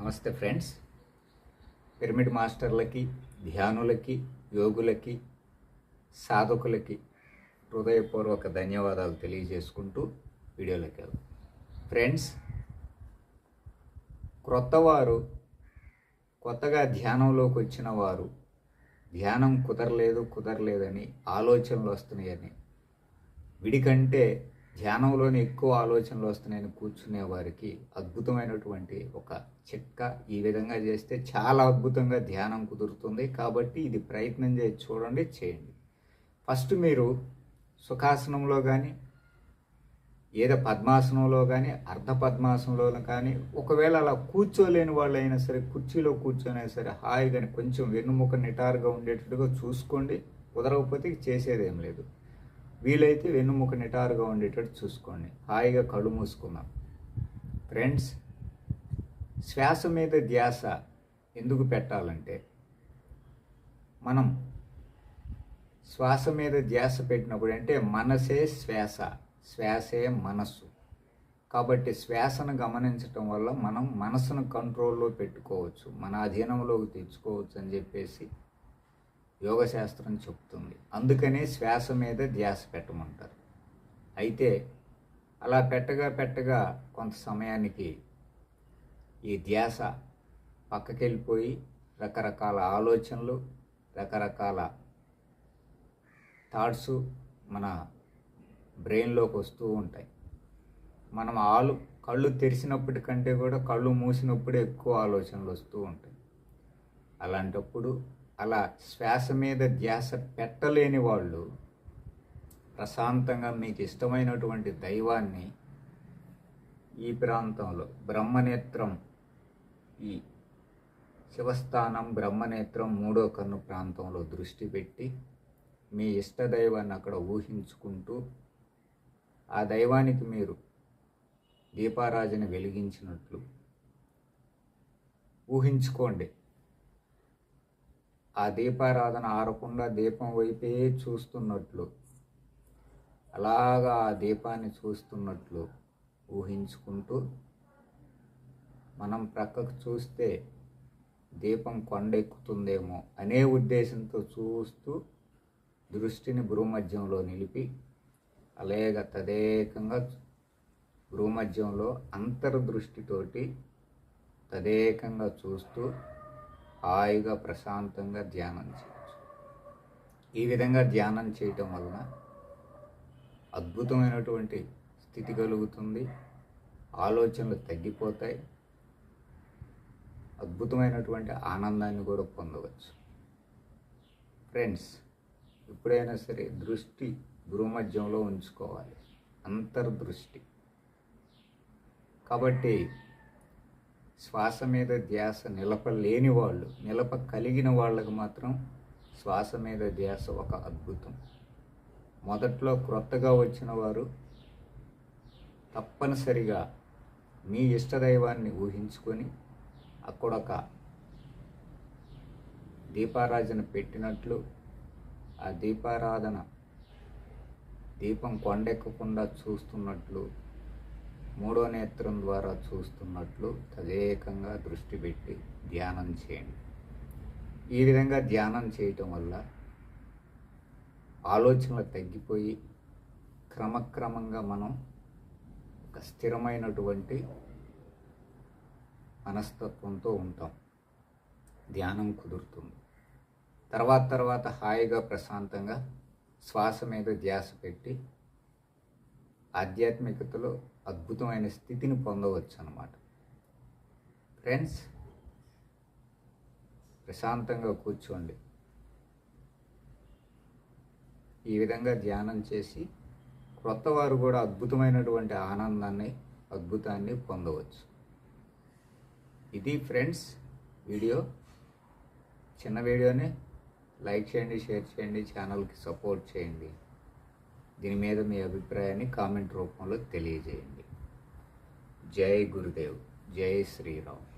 నమస్తే friends. Pyramid మాస్టర్లకి ధ్యానులకి యోగులకి సాధకులకి హృదయపూర్వక ధన్యవాదాలు తెలియజేసుకుంటూ వీడియోలోకి వెళ్దాం. ఫ్రెండ్స్ క్రొత్తవారు కొత్తగా ధ్యానంలోకి వచ్చిన వారు ధ్యానం కుదరలేదు కుదరలేదని ఆలోచనలు వస్తున్నాయని. విడికంటే ధ్యానంలోనే ఎక్కువ ఆలోచనలు వస్తున్నాయని కూర్చునే వారికి అద్భుతమైనటువంటి ఒక చిట్కా ఈ విధంగా చేస్తే చాలా అద్భుతంగా ధ్యానం కుదురుతుంది. కాబట్టి ఇది ప్రయత్నం చేసి చూడండి చేయండి. ఫస్ట్ మీరు సుఖాసనంలో కానీ ఏదో పద్మాసనంలో కానీ అర్ధ పద్మాసనంలో కానీ ఒకవేళ అలా కూర్చోలేని వాళ్ళు అయినా సరే కుర్చీలో కూర్చొని సరే హాయిగా కొంచెం వెన్నుముక నిటారుగా ఉండేటట్టుగా చూసుకోండి. కుదరకపోతే చేసేది ఏం లేదు. వీలైతే వెన్నుముక నిటారుగా ఉండేటట్టు చూసుకోండి. హాయిగా కళ్ళు మూసుకుందాం. ఫ్రెండ్స్ శ్వాస మీద ధ్యాస ఎందుకు పెట్టాలంటే మనం శ్వాస మీద ధ్యాస పెట్టినప్పుడు అంటే మనసే శ్వాస శ్వాసే మనస్సు. కాబట్టి శ్వాసను గమనించటం వల్ల మనం మనసును కంట్రోల్లో పెట్టుకోవచ్చు మన అధీనంలోకి తెచ్చుకోవచ్చు అని చెప్పేసి యోగశాస్త్రం చెప్తుంది. అందుకనే శ్వాస మీద ధ్యాస పెట్టమంటారు. అయితే అలా పెట్టగా పెట్టగా కొంత సమయానికి ఈ ధ్యాస పక్కకెళ్ళిపోయి రకరకాల ఆలోచనలు రకరకాల థాట్స్ మన బ్రెయిన్లోకి వస్తూ ఉంటాయి. మనం ఆలు కళ్ళు తెరిచినప్పటికంటే కూడా కళ్ళు మూసినప్పుడే ఎక్కువ ఆలోచనలు వస్తూ ఉంటాయి. అలాంటప్పుడు అలా శ్వాస మీద ధ్యాస పెట్టలేని వాళ్ళు ప్రశాంతంగా మీకు ఇష్టమైనటువంటి దైవాన్ని ఈ ప్రాంతంలో బ్రహ్మనేత్రం ఈ శివస్థానం బ్రహ్మనేత్రం మూడో కన్ను ప్రాంతంలో దృష్టి పెట్టి మీ ఇష్ట దైవాన్ని అక్కడ ఊహించుకుంటూ ఆ దైవానికి మీరు దీపారాజన వెలిగించినట్లు ఊహించుకోండి. ఆ దీపారాధన ఆరకుండా దీపం వైపే చూస్తున్నట్లు. అలాగా ఆ దీపాన్ని చూస్తున్నట్లు ఊహించుకుంటూ మనం ప్రక్కకు చూస్తే దీపం కొండెక్కుతుందేమో అనే ఉద్దేశంతో చూస్తూ దృష్టిని భూమధ్యంలో నిలిపి అలాగ తదేకంగా భూమధ్యంలో అంతర్దృష్టితోటి తదేకంగా చూస్తూ హాయిగా ప్రశాంతంగా ధ్యానం చేయొచ్చు. ఈ విధంగా ధ్యానం చేయటం వలన అద్భుతమైనటువంటి స్థితి కలుగుతుంది ఆలోచనలు తగ్గిపోతాయి అద్భుతమైనటువంటి ఆనందాన్ని కూడా పొందవచ్చు. ఫ్రెండ్స్ ఎప్పుడైనా సరే దృష్టి భూమధ్యంలో ఉంచుకోవాలి అంతర్దృష్టి. కాబట్టి శ్వాస మీద ధ్యాస నిలపలేని వాళ్ళు నిలప కలిగిన వాళ్ళకు మాత్రం శ్వాస మీద ధ్యాస ఒక అద్భుతం. మొదట్లో క్రొత్తగా వచ్చిన వారు తప్పనిసరిగా మీ ఇష్టదైవాన్ని ఊహించుకొని అక్కడొక దీపారాధన పెట్టినట్లు ఆ దీపారాధన దీపం కొండెక్కకుండా చూస్తున్నట్లు మూడో నేత్రం ద్వారా చూస్తున్నట్లు తదేకంగా దృష్టి పెట్టి ధ్యానం చేయండి. ఈ విధంగా ధ్యానం చేయటం వల్ల ఆలోచనలు తగ్గిపోయి క్రమక్రమంగా మనం ఒక స్థిరమైనటువంటి మనస్తత్వంతో ఉంటాం. ధ్యానం కుదురుతుంది. తర్వాత తర్వాత హాయిగా ప్రశాంతంగా శ్వాస మీద ధ్యాస పెట్టి ఆధ్యాత్మికతలో అద్భుతమైన స్థితిని పొందవచ్చు అన్నమాట ఫ్రెండ్స్ ప్రశాంతంగా కూర్చోండి. ఈ విధంగా ధ్యానం చేసి క్రొత్త వారు కూడా అద్భుతమైనటువంటి ఆనందాన్ని అద్భుతాన్ని పొందవచ్చు. ఇది ఫ్రెండ్స్ వీడియో చిన్న వీడియోని లైక్ చేయండి షేర్ చేయండి ఛానల్కి సపోర్ట్ చేయండి. దీని మీద మీ అభిప్రాయాన్ని కామెంట్ రూపంలో తెలియజేయండి. జై గురుదేవ్ జై శ్రీరామ్.